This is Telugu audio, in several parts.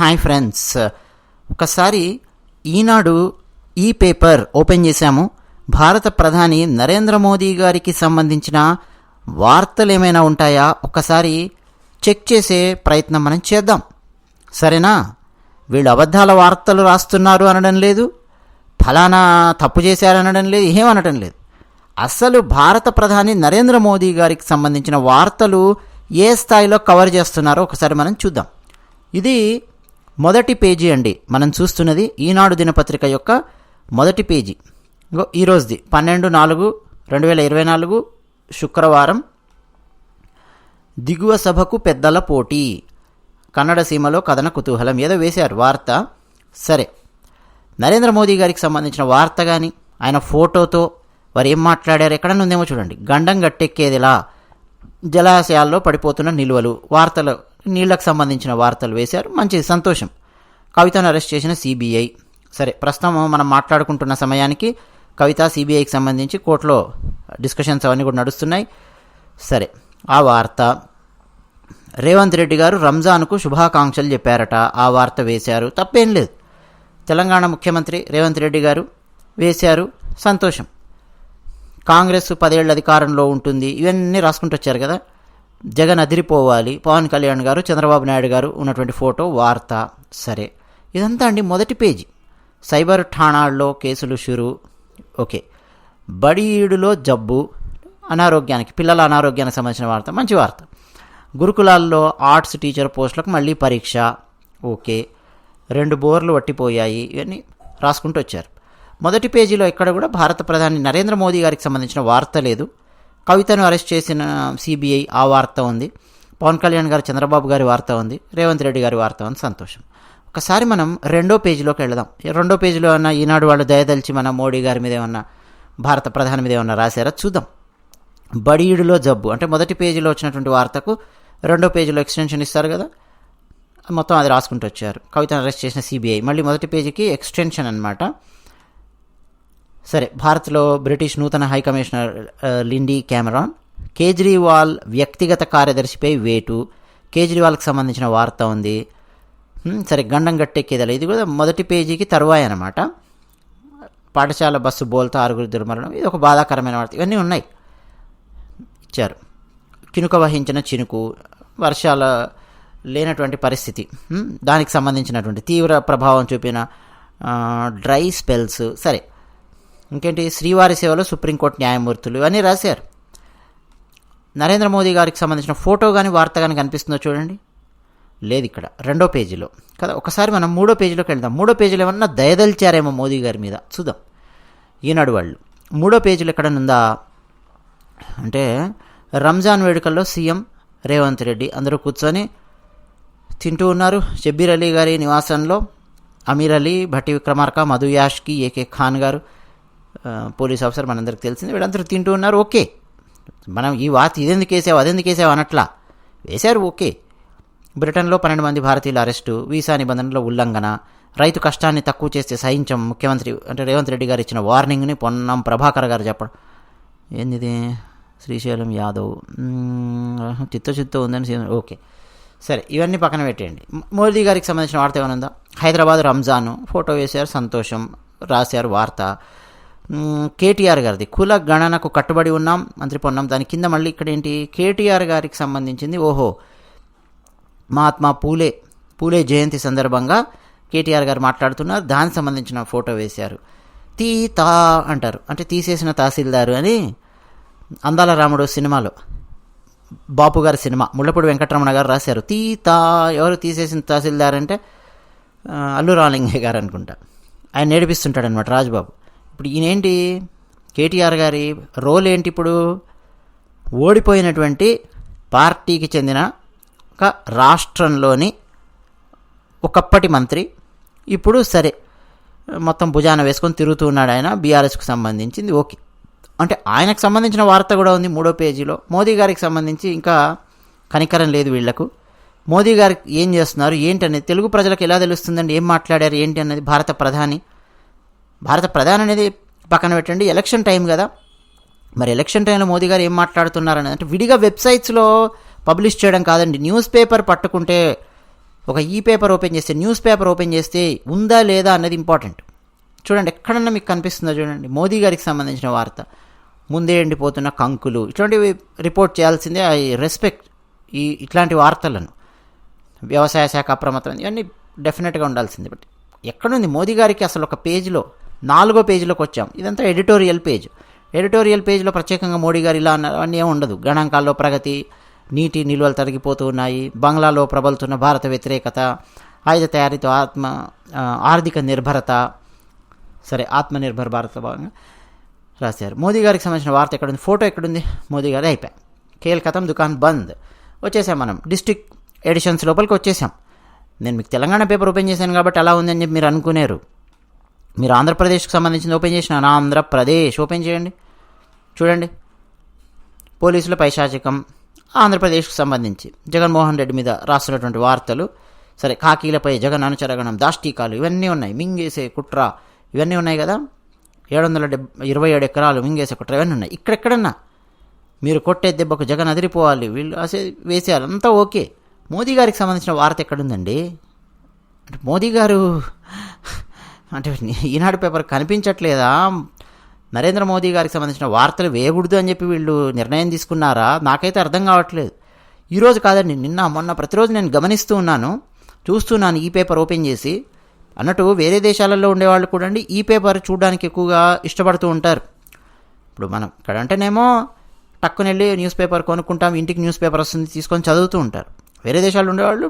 Hi friends. ఒకసారి ఈనాడు ఈ పేపర్ ఓపెన్ చేశాము. భారత ప్రధాని నరేంద్ర మోదీ గారికి సంబంధించిన వార్తలు ఏమైనా ఉంటాయా? ఒకసారి చెక్ చేసే ప్రయత్నం మనం చేద్దాం. సరేనా? వీళ్ళు అబద్ధాల వార్తలు రాస్తున్నారు అనడం లేదు. ఫలానా తప్పు చేశారనడం లేదు. ఏమనడం లేదు. అసలు భారత ప్రధాని నరేంద్ర మోదీ గారికి సంబంధించిన వార్తలు ఏ స్థాయిలో కవర్ చేస్తున్నారో ఒకసారి మనం చూద్దాం. ఇది మొదటి పేజీ అండి. మనం చూస్తున్నది ఈనాడు దినపత్రిక యొక్క మొదటి పేజీ. ఇంకో ఈరోజుది పన్నెండు నాలుగు రెండు వేల ఇరవై నాలుగు శుక్రవారం. దిగువ సభకు పెద్దల పోటీ. కన్నడ సీమలో కథన కుతూహలం. ఏదో వేశారు వార్త. సరే. నరేంద్ర మోదీ గారికి సంబంధించిన వార్త కానీ ఆయన ఫోటోతో వారు ఏం మాట్లాడారు ఎక్కడ ఉందేమో చూడండి. గండం గట్టెక్కేదిలా జలాశయాల్లో పడిపోతున్న నిల్వలు వార్తలు నీళ్ళకు సంబంధించిన వార్తలు వేశారు. మంచిది సంతోషం. కవితను అరెస్ట్ చేసిన సిబిఐ. సరే ప్రస్తుతం మనం మాట్లాడుకుంటున్న సమయానికి కవిత సిబిఐకి సంబంధించి కోర్టులో డిస్కషన్స్ అవన్నీ కూడా నడుస్తున్నాయి. సరే ఆ వార్త. రేవంత్ రెడ్డి గారు రంజాన్కు శుభాకాంక్షలు చెప్పారట. ఆ వార్త వేశారు. తప్పేం లేదు. తెలంగాణ ముఖ్యమంత్రి రేవంత్ రెడ్డి గారు వేశారు. సంతోషం. కాంగ్రెస్ పదేళ్ళ అధికారంలో ఉంటుంది. ఇవన్నీ రాసుకుంటూ వచ్చారు కదా. జగన్ అదిరిపోవాలి. పవన్ కళ్యాణ్ గారు చంద్రబాబు నాయుడు గారు ఉన్నటువంటి ఫోటో వార్త. సరే. ఇదంతా అండి మొదటి పేజీ. సైబర్ ఠాణాల్లో కేసులు షురు. ఓకే. బడీడులో జబ్బు అనారోగ్యానికి పిల్లల అనారోగ్యానికి సంబంధించిన వార్త మంచి వార్త. గురుకులాల్లో ఆర్ట్స్ టీచర్ పోస్టులకు మళ్ళీ పరీక్ష. ఓకే. రెండు బోర్లు వట్టిపోయాయి. ఇవన్నీ రాసుకుంటూ వచ్చారు. మొదటి పేజీలో ఎక్కడ కూడా భారత ప్రధాని నరేంద్ర మోదీ గారికి సంబంధించిన వార్త లేదు. కవితను అరెస్ట్ చేసిన సిబిఐ ఆ వార్త ఉంది. పవన్ కళ్యాణ్ గారు చంద్రబాబు గారి వార్త ఉంది. రేవంత్ రెడ్డి గారి వార్త ఉంది. సంతోషం. ఒకసారి మనం రెండో పేజీలోకి వెళదాం. రెండో పేజీలో ఉన్న ఈనాడు వాళ్ళు దయదలిచి మన మోడీ గారి మీద ఏమన్నా భారత ప్రధాని మీద ఏమన్నా రాశారా? చూద్దాం. బడీడులో జబ్బు. అంటే మొదటి పేజీలో వచ్చినటువంటి వార్తకు రెండో పేజీలో ఎక్స్టెన్షన్ ఇస్తారు కదా? మొత్తం అది రాసుకుంటూ వచ్చారు. కవితను అరెస్ట్ చేసిన సిబిఐ. మళ్ళీ మొదటి పేజీకి ఎక్స్టెన్షన్ అనమాట సరే భారత్లో బ్రిటిష్ నూతన high commissioner Lindy Cameron Kejriwal వ్యక్తిగత కార్యదర్శిపై వేటు. కేజ్రీవాల్కి సంబంధించిన వార్త ఉంది. సరే గండం గట్టెక్కేదల? ఇది కూడా మొదటి పేజీకి తరువాయి అనమాట పాఠశాల బస్సు బోల్తా ఆరుగురు దుర్మరణం ఇది ఒక బాధాకరమైన వార్త. ఇవన్నీ ఉన్నాయి. ఇచ్చారు. చినుక వహించిన చినుకు వర్షాల లేనటువంటి పరిస్థితి దానికి సంబంధించినటువంటి తీవ్ర ప్రభావం చూపిన డ్రై స్పెల్స్. సరే ఇంకేంటి? శ్రీవారి సేవలో సుప్రీంకోర్టు న్యాయమూర్తులు ఇవన్నీ రాశారు. నరేంద్ర మోదీ గారికి సంబంధించిన ఫోటో కానీ వార్త కానీ కనిపిస్తుందో చూడండి. లేదు ఇక్కడ. రెండో పేజీలో. కదా ఒకసారి మనం మూడో పేజీలోకి వెళ్దాం. మూడో పేజీలో ఏమన్నా దయదలిచారేమో మోదీ గారి మీద? చూద్దాం. ఈనాడు వాళ్ళు. మూడో పేజీలో ఎక్కడనుందా అంటే రంజాన్ వేడుకల్లో సీఎం రేవంత్ రెడ్డి అందరూ కూర్చొని తింటూ ఉన్నారు. షబ్బీర్ అలీ గారి నివాసంలో అమీర్ అలీ భట్టి విక్రమార్క మధు యాష్కి ఏకే ఖాన్ గారు పోలీస్ ఆఫీసర్ మనందరికి తెలిసింది. వీళ్ళందరూ తింటూ ఉన్నారు. ఓకే. మనం ఈ వాత ఇదెందుకు వేసావు అదెందుకు వేసావు అనట్లా వేశారు ఓకే. బ్రిటన్లో పన్నెండు మంది భారతీయుల అరెస్టు వీసా నిబంధనల ఉల్లంఘన రైతు కష్టాన్ని తక్కువ చేస్తే సహించం ముఖ్యమంత్రి అంటే రేవంత్ రెడ్డి గారు ఇచ్చిన వార్నింగ్ని పొన్నం ప్రభాకర్ గారు చెప్పడం. ఏంది శ్రీశైలం యాదవ్. మ్మ్, చిత్తచిత్త ఉందని ఓకే. సరే ఇవన్నీ పక్కన పెట్టేయండి. మోదీ గారికి సంబంధించిన వార్త ఏమైనా ఉందా? హైదరాబాద్ రంజాన్ ఫోటో వేశారు సంతోషం రాశారు వార్త. కేటీఆర్ గారిది కుల గణనకు కట్టుబడి ఉన్నాం మంత్రి పొన్నం దాని కింద మళ్ళీ ఇక్కడ ఏంటి? కేటీఆర్ గారికి సంబంధించింది ఓహో మహాత్మా పూలే పూలే జయంతి సందర్భంగా కేటీఆర్ గారు మాట్లాడుతున్నారు. దానికి సంబంధించిన ఫోటో వేశారు. తీ తా అంటారు. అంటే తీసేసిన తహసీల్దారు అని అందాల రాముడు సినిమాలో బాపు గారి సినిమా ముళ్ళపూడి వెంకటరమణ గారు రాశారు. తీ తా ఎవరు తీసేసిన తహసీల్దార్ అంటే అల్లు రాలింగయ్య గారు అనుకుంటా. ఆయన నేర్పిస్తుంటాడు అనమాట రాజుబాబు. ఇప్పుడు ఈయనేంటి? కేటీఆర్ గారి రోల్ ఏంటి ఇప్పుడు? ఓడిపోయినటువంటి పార్టీకి చెందిన ఒక రాష్ట్రంలోని ఒకప్పటి మంత్రి ఇప్పుడు సరే మొత్తం భుజాన వేసుకొని తిరుగుతూ ఉన్నాడు ఆయన బీఆర్ఎస్కు సంబంధించింది ఓకే. అంటే ఆయనకు సంబంధించిన వార్త కూడా ఉంది మూడో పేజీలో. మోదీ గారికి సంబంధించి ఇంకా కనికరం లేదు వీళ్ళకు. మోదీ గారు ఏం చేస్తున్నారు ఏంటి అనేది తెలుగు ప్రజలకు ఎలా తెలుస్తుందండి ఏం మాట్లాడారు ఏంటి అనేది భారత ప్రధాని. భారత ప్రధాని అనేది పక్కన పెట్టండి ఎలక్షన్ టైం కదా. మరి ఎలక్షన్ టైంలో మోదీ గారు ఏం మాట్లాడుతున్నారు అనేది అంటే విడిగా వెబ్సైట్స్లో పబ్లిష్ చేయడం కాదండి. న్యూస్ పేపర్ పట్టుకుంటే ఒక ఈ పేపర్ ఓపెన్ చేస్తే న్యూస్ పేపర్ ఓపెన్ చేస్తే ఉందా లేదా అన్నది ఇంపార్టెంట్. చూడండి ఎక్కడన్నా మీకు కనిపిస్తుందో చూడండి. మోదీ గారికి సంబంధించిన వార్త. ముందే ఎండిపోతున్న కంకులు. ఇటువంటివి రిపోర్ట్ చేయాల్సిందే. ఐ రెస్పెక్ట్ ఈ ఇట్లాంటి వార్తలను. వ్యవసాయ శాఖ అప్రమత్తం ఇవన్నీ డెఫినెట్గా ఉండాల్సింది. బట్ ఎక్కడుంది? మోదీ గారికి అసలు ఒక పేజీలో నాలుగో పేజీలోకి వచ్చాం. ఇదంతా ఎడిటోరియల్ పేజ్. ఎడిటోరియల్ పేజ్లో ప్రత్యేకంగా మోడీ గారు ఇలా అన్నారు. అవన్నీ ఏమి ఉండదు. గణాంకాల్లో ప్రగతి నీటి నిల్వలు తరిగిపోతూ ఉన్నాయి. బంగ్లాలో ప్రబలుతున్న భారత వ్యతిరేకత ఆయుధ తయారీతో ఆత్మ ఆర్థిక నిర్భరత సరే ఆత్మనిర్భర్ భారత్ భాగంగా రాశారు. మోదీ గారికి సంబంధించిన వార్త ఎక్కడుంది? ఫోటో ఎక్కడుంది? మోదీ గారి అయిపోయి కేల్ కథం దుకాన్ బంద్. వచ్చేసాం మనం. డిస్టిక్ ఎడిషన్స్ లోపలికి వచ్చేసాం. నేను మీకు తెలంగాణ పేపర్ ఓపెన్ చేశాను కాబట్టి అలా ఉందని చెప్పి మీరు అనుకునేరు. మీరు ఆంధ్రప్రదేశ్కి సంబంధించింది ఓపెన్ చేసిన ఆంధ్రప్రదేశ్ ఓపెన్ చేయండి. చూడండి. పోలీసుల పైశాచికం. ఆంధ్రప్రదేశ్కు సంబంధించి జగన్మోహన్ రెడ్డి మీద రాస్తున్నటువంటి వార్తలు సరే కాకీలపై జగన్ అనుచరగణం దాష్టీకాలు ఇవన్నీ ఉన్నాయి. మింగేసే కుట్ర ఇవన్నీ ఉన్నాయి కదా? ఏడు వందల డెబ్ ఇరవై ఏడు ఎకరాలు మింగేసే కుట్ర ఇవన్నీ ఉన్నాయి. ఇక్కడెక్కడన్నా మీరు కొట్టే దెబ్బకు జగన్ అదిరిపోవాలి. వీళ్ళు అసే వేసేయాలి. అంతా ఓకే. మోదీ గారికి సంబంధించిన వార్త ఎక్కడుందండి? అంటే మోదీ గారు అంటే ఈనాడు పేపర్ కనిపించట్లేదా? నరేంద్ర మోదీ గారికి సంబంధించిన వార్తలు వేయకూడదు అని చెప్పి వీళ్ళు నిర్ణయం తీసుకున్నారా? నాకైతే అర్థం కావట్లేదు. ఈరోజు కాదండి నిన్న మొన్న ప్రతిరోజు నేను గమనిస్తూ ఉన్నాను చూస్తున్నాను ఈ పేపర్ ఓపెన్ చేసి. అన్నట్టు వేరే దేశాలలో ఉండేవాళ్ళు కూడా అండి ఈ పేపర్ చూడడానికి ఎక్కువగా ఇష్టపడుతూ ఉంటారు. ఇప్పుడు మనం ఇక్కడ అంటేనేమో టక్కున వెళ్ళి న్యూస్ పేపర్ కొనుక్కుంటాం ఇంటికి న్యూస్ పేపర్ వస్తుంది తీసుకొని చదువుతూ ఉంటారు. వేరే దేశాల్లో ఉండేవాళ్ళు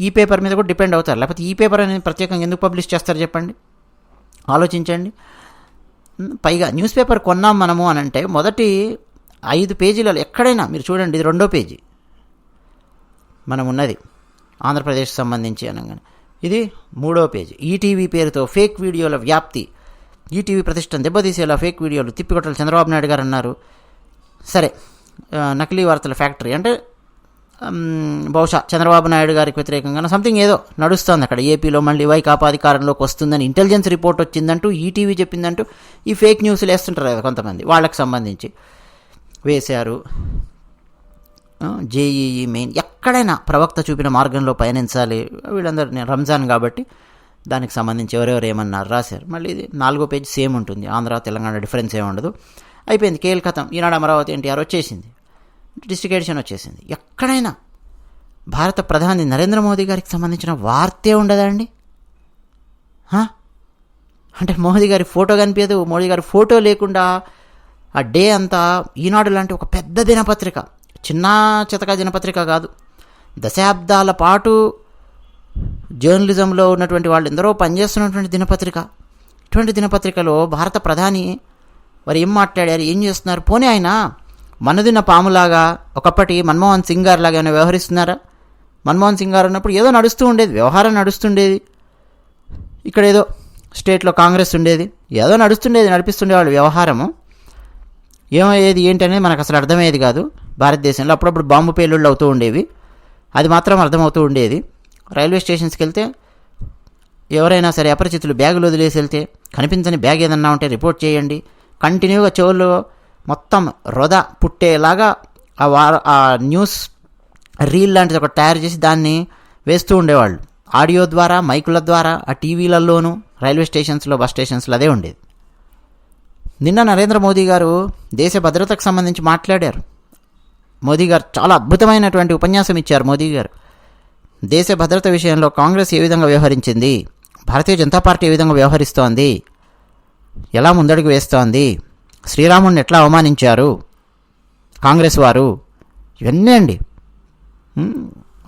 ఈ పేపర్ మీద కూడా డిపెండ్ అవుతారు. లేకపోతే ఈ పేపర్ అనేది ప్రత్యేకంగా ఎందుకు పబ్లిష్ చేస్తారు చెప్పండి? ఆలోచించండి. పైగా న్యూస్ పేపర్ కొన్నాం మనము అని అంటే మొదటి ఐదు పేజీలలో ఎక్కడైనా మీరు చూడండి ఇది రెండో పేజీ. మనం ఉన్నది ఆంధ్రప్రదేశ్ సంబంధించి అనగానే. ఇది మూడో పేజీ. ఈటీవీ పేరుతో ఫేక్ వీడియోల వ్యాప్తి. ఈటీవీ ప్రతిష్టం దెబ్బతీసేలా ఫేక్ వీడియోలు తిప్పికొట్టలు చంద్రబాబు నాయుడు గారు అన్నారు. సరే నకిలీ వార్తల ఫ్యాక్టరీ. అంటే బహుశా చంద్రబాబు నాయుడు గారికి వ్యతిరేకంగా సంథింగ్ ఏదో నడుస్తుంది అక్కడ. ఏపీలో మళ్ళీ వైకాపా అధికారంలోకి వస్తుందని ఇంటెలిజెన్స్ రిపోర్ట్ వచ్చిందంటూ ఈటీవీ చెప్పిందంటూ ఈ ఫేక్ న్యూస్లు వేస్తుంటారు కదా కొంతమంది. వాళ్ళకి సంబంధించి వేశారు. జేఈఈ మెయిన్ ఎక్కడైనా ప్రవక్త చూపిన మార్గంలో పయనించాలి. వీళ్ళందరూ రంజాన్ కాబట్టి దానికి సంబంధించి ఎవరెవరు ఏమన్నారు రాశారు. మళ్ళీ ఇది నాలుగో పేజ్ సేమ్ ఉంటుంది. ఆంధ్ర తెలంగాణ డిఫరెన్స్ ఏమి ఉండదు. అయిపోయింది. కేల్ కథం. ఈనాడు అమరావతి ఎన్టీఆర్ వచ్చేసింది. డిస్ట్రిక్ట్ వచ్చేసింది. ఎక్కడైనా భారత ప్రధాని నరేంద్ర మోదీ గారికి సంబంధించిన వార్తే ఉండదా అండి? అంటే మోదీ గారి ఫోటో కనిపించదు. మోదీ గారి ఫోటో లేకుండా ఆ డే అంతా ఈనాడు లాంటి ఒక పెద్ద దినపత్రిక చిన్న చితక దినపత్రిక కాదు. దశాబ్దాల పాటు జర్నలిజంలో ఉన్నటువంటి వాళ్ళు ఎందరో పనిచేస్తున్నటువంటి దినపత్రిక. ఇటువంటి దినపత్రికలో భారత ప్రధాని వారు ఏం మాట్లాడారు ఏం చేస్తున్నారు? పోనీ ఆయన మనదిన పాములాగా ఒకప్పటి మన్మోహన్ సింగ్ గారు లాగా ఏమైనా వ్యవహరిస్తున్నారా? మన్మోహన్ సింగ్ గారు ఉన్నప్పుడు ఏదో నడుస్తూ ఉండేది వ్యవహారం నడుస్తుండేది. ఇక్కడ ఏదో స్టేట్లో కాంగ్రెస్ ఉండేది ఏదో నడుస్తుండేది నడిపిస్తుండే వాళ్ళ వ్యవహారము. ఏమయ్యేది ఏంటనేది మనకు అసలు అర్థమయ్యేది కాదు. భారతదేశంలో అప్పుడప్పుడు బాంబు పేలుళ్ళు అవుతూ ఉండేవి. అది మాత్రం అర్థమవుతూ ఉండేది. రైల్వే స్టేషన్స్కి వెళ్తే ఎవరైనా సరే అపరిచితులు బ్యాగులు వదిలేసి వెళ్తే కనిపించని బ్యాగ్ ఏదన్నా ఉంటే రిపోర్ట్ చేయండి. కంటిన్యూగా చెవుల్లో మొత్తం రొద పుట్టేలాగా ఆ వార ఆ న్యూస్ రీల్ లాంటిది ఒకటి తయారు చేసి దాన్ని వేస్తూ ఉండేవాళ్ళు. ఆడియో ద్వారా మైకుల ద్వారా ఆ టీవీలలోనూ రైల్వే స్టేషన్స్లో బస్ స్టేషన్స్లో అదే ఉండేది. నిన్న నరేంద్ర మోదీ గారు దేశ భద్రతకు సంబంధించి మాట్లాడారు. మోదీ గారు చాలా అద్భుతమైనటువంటి ఉపన్యాసం ఇచ్చారు మోదీ గారు. దేశ భద్రత విషయంలో కాంగ్రెస్ ఏ విధంగా వ్యవహరించింది? భారతీయ జనతా పార్టీ ఏ విధంగా వ్యవహరిస్తోంది? ఎలా ముందడుగు వేస్తోంది? శ్రీరాముడిని ఎట్లా అవమానించారు? కాంగ్రెస్ వారు? ఇవన్నీ అండి.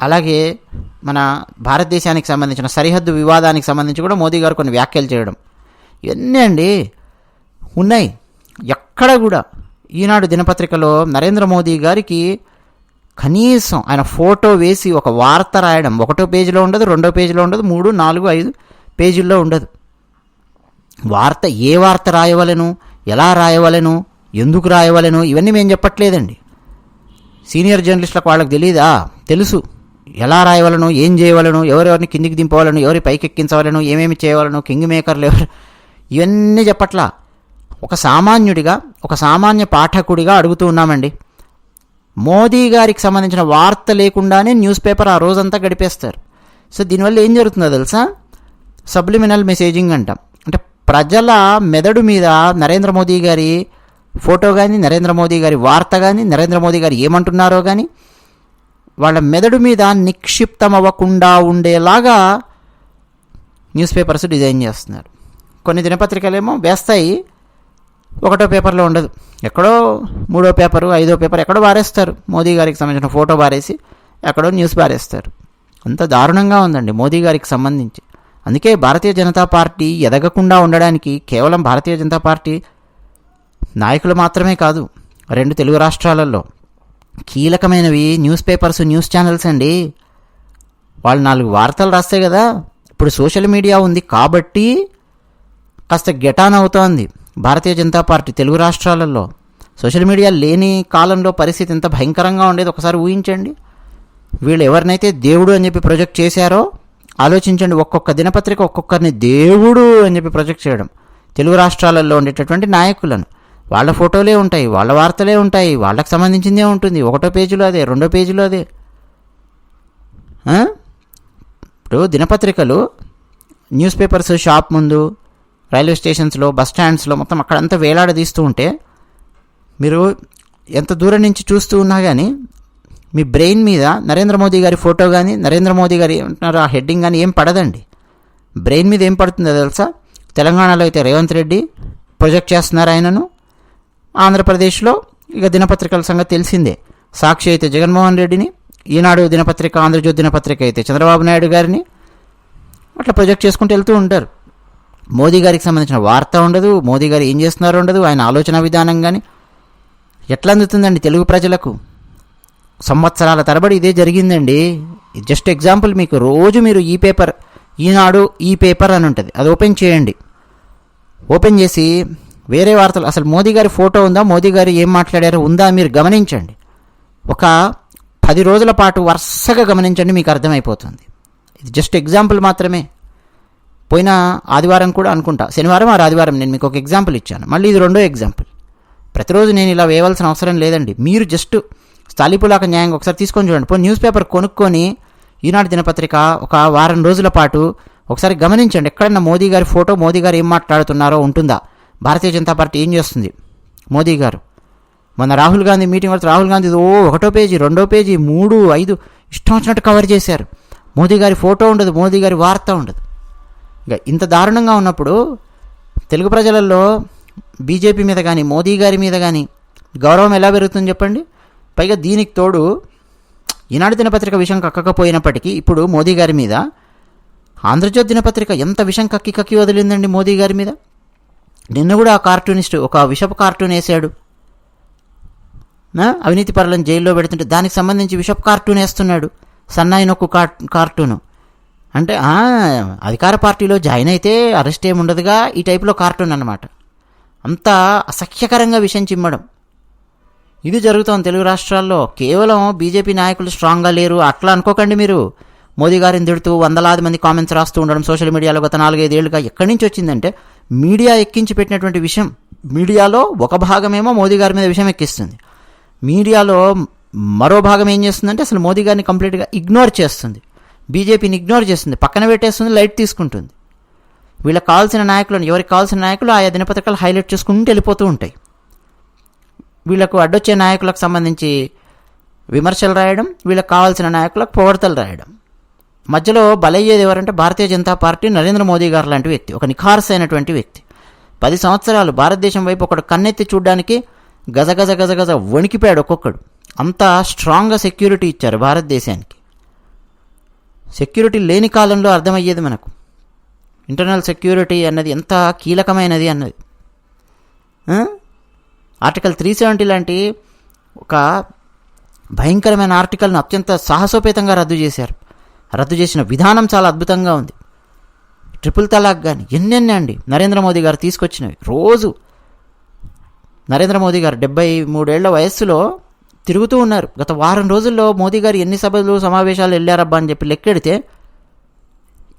అలాగే మన భారతదేశానికి సంబంధించిన సరిహద్దు వివాదానికి సంబంధించి కూడా మోదీ గారు కొన్ని వ్యాఖ్యలు చేయడం. ఇవన్నీ అండి. ఉన్నాయి. ఎక్కడ కూడా. ఈనాడు దినపత్రికలో నరేంద్ర మోదీ గారికి కనీసం ఆయన ఫోటో వేసి ఒక వార్త రాయడం. ఒకటో పేజీలో ఉండదు రెండో పేజీలో ఉండదు మూడు నాలుగు ఐదు పేజీల్లో ఉండదు. వార్త ఏ వార్త రాయవలెను? ఎలా రాయవలను? ఎందుకు రాయవలను? ఇవన్నీ మేము చెప్పట్లేదండి. సీనియర్ జర్నలిస్టులకు వాళ్ళకి తెలియదా తెలుసు. ఎలా రాయవలను? ఏం చేయవలను? ఎవరెవరిని కిందికి దింపవలను? ఎవరి పైకి ఎక్కించవలను ఏమేమి చేయవలను? కింగ్ మేకర్లు ఎవరు? ఇవన్నీ చెప్పట్లా. ఒక సామాన్యుడిగా ఒక సామాన్య పాఠకుడిగా అడుగుతూ ఉన్నామండి. మోదీ గారికి సంబంధించిన వార్త లేకుండానే న్యూస్ పేపర్ ఆ రోజంతా గడిపేస్తారు. సో దీనివల్ల ఏం జరుగుతుందో తెలుసా? సబ్లిమినల్ మెసేజింగ్ అంటాం. ప్రజల మెదడు మీద నరేంద్ర మోదీ గారి ఫోటో కానీ నరేంద్ర మోదీ గారి వార్త కానీ నరేంద్ర మోదీ గారు ఏమంటున్నారో కానీ వాళ్ళ మెదడు మీద నిక్షిప్తం అవ్వకుండా ఉండేలాగా న్యూస్ పేపర్స్ డిజైన్ చేస్తున్నారు. కొన్ని దినపత్రికలేమో వేస్తాయి ఒకటో పేపర్లో ఉండదు. ఎక్కడో మూడో పేపరు ఐదో పేపర్ ఎక్కడో బారేస్తారు మోదీ గారికి సంబంధించిన ఫోటో బారేసి ఎక్కడో న్యూస్ బారేస్తారు అంత దారుణంగా ఉందండి మోదీ గారికి సంబంధించి. అందుకే భారతీయ జనతా పార్టీ ఎదగకుండా ఉండడానికి కేవలం భారతీయ జనతా పార్టీ నాయకులు మాత్రమే కాదు రెండు తెలుగు రాష్ట్రాలలో కీలకమైనవి న్యూస్ పేపర్స్ న్యూస్ ఛానల్స్ అండి. వాళ్ళు నాలుగు వార్తలు రాస్తే కదా. ఇప్పుడు సోషల్ మీడియా ఉంది కాబట్టి కాస్త గెటాన్ అవుతోంది భారతీయ జనతా పార్టీ తెలుగు రాష్ట్రాలలో. సోషల్ మీడియా లేని కాలంలో పరిస్థితి ఎంత భయంకరంగా ఉండేది ఒకసారి ఊహించండి. వీళ్ళు ఎవరినైతే దేవుడు అని చెప్పి ప్రొజెక్ట్ చేశారో ఆలోచించండి ఒక్కొక్క దినపత్రిక ఒక్కొక్కరిని దేవుడు అని చెప్పి ప్రొజెక్ట్ చేయడం. తెలుగు రాష్ట్రాలలో ఉండేటటువంటి నాయకులను. వాళ్ళ ఫోటోలే ఉంటాయి వాళ్ళ వార్తలే ఉంటాయి వాళ్ళకి సంబంధించిందే ఉంటుంది. ఒకటో పేజీలో అదే రెండో పేజీలో అదే. ఇప్పుడు దినపత్రికలు న్యూస్ పేపర్స్ షాప్ ముందు రైల్వే స్టేషన్స్లో బస్ స్టాండ్స్లో మొత్తం అక్కడంతా వేలాడదీస్తూ ఉంటే మీరు ఎంత దూరం నుంచి చూస్తూ ఉన్నా కానీ మీ బ్రెయిన్ మీద నరేంద్ర మోదీ గారి ఫోటో కానీ నరేంద్ర మోదీ గారి ఏమంటున్నారు ఆ హెడ్డింగ్ కానీ ఏం పడదండి. బ్రెయిన్ మీద ఏం పడుతుందో తెలుసా? తెలంగాణలో అయితే రేవంత్ రెడ్డి ప్రొజెక్ట్ చేస్తున్నారు ఆయనను. ఆంధ్రప్రదేశ్లో ఇక దినపత్రికల సంగతి తెలిసిందే. సాక్షి అయితే జగన్మోహన్ రెడ్డిని ఈనాడు దినపత్రిక ఆంధ్రజ్యోతి దినపత్రిక అయితే చంద్రబాబు నాయుడు గారిని అట్లా ప్రొజెక్ట్ చేసుకుంటూ వెళ్తూ ఉంటారు. మోదీ గారికి సంబంధించిన వార్త ఉండదు మోదీ గారు ఏం చేస్తున్నారో ఉండదు ఆయన ఆలోచన విధానం కానీ ఎట్లా అందుతుందండి తెలుగు ప్రజలకు? సంవత్సరాల తరబడి ఇదే జరిగిందండి. జస్ట్ ఎగ్జాంపుల్ మీకు. రోజు మీరు ఈ పేపర్ ఈనాడు ఈ పేపర్ అని ఉంటుంది. అది ఓపెన్ చేయండి. ఓపెన్ చేసి వేరే వార్తలు అసలు మోదీ గారి ఫోటో ఉందా మోదీ గారు ఏం మాట్లాడారో ఉందా మీరు గమనించండి. ఒక పది రోజుల పాటు వరుసగా గమనించండి మీకు అర్థమైపోతుంది. ఇది జస్ట్ ఎగ్జాంపుల్ మాత్రమే. పోయిన ఆదివారం కూడా అనుకుంటా. శనివారం ఆ ఆదివారం నేను మీకు ఒక ఎగ్జాంపుల్ ఇచ్చాను. మళ్ళీ ఇది రెండో ఎగ్జాంపుల్ ప్రతిరోజు నేను ఇలా వేయవలసిన అవసరం లేదండి. మీరు జస్ట్ చలిపులాక న్యాయంగా ఒకసారి తీసుకొని చూడండి. పోనీ న్యూస్ పేపర్ కొనుక్కొని ఈనాడు దినపత్రిక ఒక వారం రోజుల పాటు ఒకసారి గమనించండి. ఎక్కడన్నా మోదీ గారి ఫోటో మోదీ గారు ఏం మాట్లాడుతున్నారో ఉంటుందా? భారతీయ జనతా పార్టీ ఏం చేస్తుంది? మోదీ గారు. మొన్న రాహుల్ గాంధీ మీటింగ్ వరకు రాహుల్ గాంధీ ఓ ఒకటో పేజీ రెండో పేజీ మూడు ఐదు ఇష్టం వచ్చినట్టు కవర్ చేశారు. మోదీ గారి ఫోటో ఉండదు మోదీ గారి వార్త ఉండదు. ఇక ఇంత దారుణంగా ఉన్నప్పుడు తెలుగు ప్రజలలో బీజేపీ మీద కానీ మోదీ గారి మీద కానీ గౌరవం ఎలా పెరుగుతుంది చెప్పండి. పైగా దీనికి తోడు ఈనాడు దినపత్రిక విషయం కక్కకపోయినప్పటికీ ఇప్పుడు మోదీ గారి మీద ఆంధ్రజ్యోతి దినపత్రిక ఎంత విషం కక్కి కక్కి వదిలిందండి మోదీ గారి మీద? నిన్న కూడా ఆ కార్టూనిస్ట్ ఒక విషపు కార్టూన్ వేసాడు. అవినీతి పరులను జైల్లో పెడుతుంటే దానికి సంబంధించి విషప్ కార్టూన్ వేస్తున్నాడు. సన్నాయి నొక్కు కార్ కార్టూను. అంటే అధికార పార్టీలో జాయిన్ అయితే అరెస్ట్ ఏమి ఉండదుగా ఈ టైప్లో కార్టూన్ అనమాట అంత అసహ్యకరంగా విషయం చిమ్మడం. ఇది జరుగుతోంది తెలుగు రాష్ట్రాల్లో. కేవలం బీజేపీ నాయకులు స్ట్రాంగ్గా లేరు. అట్లా అనుకోకండి మీరు. మోదీ గారిని తిడుతూ వందలాది మంది కామెంట్స్ రాస్తూ ఉండడం సోషల్ మీడియాలో గత నాలుగైదేళ్ళుగా ఎక్కడి నుంచి వచ్చిందంటే మీడియా ఎక్కించి పెట్టినటువంటి విషయం మీడియాలో ఒక భాగమేమో మోదీ గారి మీద విషయం ఎక్కిస్తుంది. మీడియాలో మరో భాగం ఏం చేస్తుందంటే అసలు మోదీ గారిని కంప్లీట్గా ఇగ్నోర్ చేస్తుంది. బీజేపీని ఇగ్నోర్ చేస్తుంది. పక్కన పెట్టేస్తుంది లైట్ తీసుకుంటుంది. వీళ్ళకి కావాల్సిన నాయకులను ఎవరికి కావాల్సిన నాయకులు ఆయా దినపత్రికలు హైలైట్ చేసుకుంటూ వెళ్ళిపోతూ ఉంటాయి. వీళ్ళకు అడ్డొచ్చే నాయకులకు సంబంధించి విమర్శలు రాయడం వీళ్ళకి కావాల్సిన నాయకులకు పొగడతలు రాయడం. మధ్యలో బలయ్యేది ఎవరంటే భారతీయ జనతా పార్టీ నరేంద్ర మోదీ గారు లాంటి వ్యక్తి ఒక నిఖారసైనటువంటి అయినటువంటి వ్యక్తి. పది సంవత్సరాలు భారతదేశం వైపు ఒకడు కన్నెత్తి చూడడానికి గజగజ గజగజ వణికిపోయాడు ఒక్కొక్కడు. అంత స్ట్రాంగ్గా సెక్యూరిటీ ఇచ్చారు భారతదేశానికి. సెక్యూరిటీ లేని కాలంలో అర్థమయ్యేది మనకు. ఇంటర్నల్ సెక్యూరిటీ అన్నది ఎంత కీలకమైనది అన్నది. ఆర్టికల్ త్రీ సెవెంటీ లాంటి ఒక భయంకరమైన ఆర్టికల్ను అత్యంత సాహసోపేతంగా రద్దు చేశారు. రద్దు చేసిన విధానం చాలా అద్భుతంగా ఉంది. ట్రిపుల్ తలాక్ కానీ ఎన్నెన్ని అండి. నరేంద్ర మోదీ గారు తీసుకొచ్చినవి. రోజు నరేంద్ర మోదీ గారు డెబ్బై మూడేళ్ళ వయస్సులో తిరుగుతూ ఉన్నారు. గత వారం రోజుల్లో మోదీ గారు ఎన్ని సభలు సమావేశాలు వెళ్ళారబ్బా అని చెప్పి లెక్కెడితే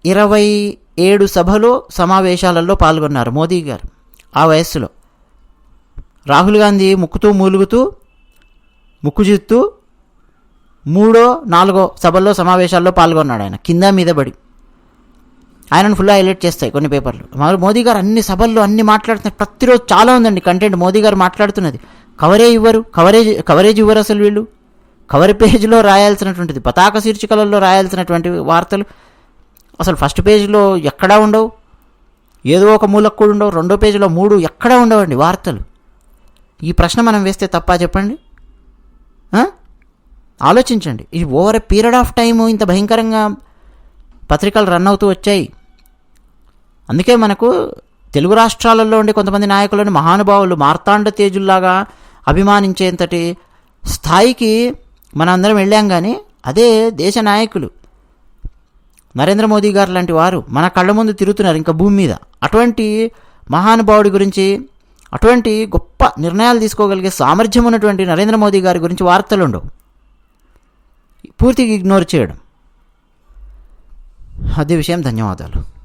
ఇరవై ఏడు సభలు సమావేశాలలో పాల్గొన్నారు మోదీ గారు ఆ వయస్సులో. రాహుల్ గాంధీ ముక్కుతూ మూలుగుతూ ముక్కు చిత్తూ మూడో నాలుగో సభల్లో సమావేశాల్లో పాల్గొన్నాడు ఆయన. కింద మీద పడి. ఆయనను ఫుల్ హైలైట్ చేస్తాయి కొన్ని పేపర్లు. మరి మోదీ గారు అన్ని సభల్లో అన్ని మాట్లాడుతున్నారు ప్రతిరోజు చాలా ఉందండి కంటెంట్ మోదీ గారు మాట్లాడుతున్నది. కవరే ఇవ్వరు. కవరేజ్ కవరేజ్ ఇవ్వరు అసలు వీళ్ళు. కవర్ పేజ్లో రాయాల్సినటువంటిది. పతాక శీర్షికలలో రాయాల్సినటువంటి వార్తలు. అసలు ఫస్ట్ పేజీలో ఎక్కడా ఉండవు. ఏదో ఒక మూలకు కూడా ఉండవు. రెండో పేజీలో మూడు ఎక్కడా ఉండవండి వార్తలు. ఈ ప్రశ్న మనం వేస్తే తప్పా చెప్పండి? ఆలోచించండి. ఇది over a period of time ఇంత భయంకరంగా పత్రికలు రన్ అవుతూ వచ్చాయి. అందుకే మనకు తెలుగు రాష్ట్రాలలో ఉండే కొంతమంది నాయకులను మహానుభావులు మార్తాండ తేజుల్లాగా అభిమానించేంతటి స్థాయికి మనందరం వెళ్ళాం కానీ అదే దేశ నాయకులు నరేంద్ర మోదీ గారు లాంటి వారు మన కళ్ళ ముందు తిరుగుతున్నారు ఇంకా భూమి మీద. అటువంటి మహానుభావుడి గురించి అటువంటి గొప్ప నిర్ణయాలు తీసుకోగలిగే సామర్థ్యం ఉన్నటువంటి నరేంద్ర మోదీ గారి గురించి వార్తలు ఉండవు. పూర్తిగా ఇగ్నోర్ చేయడం. అదే విషయం. ధన్యవాదాలు.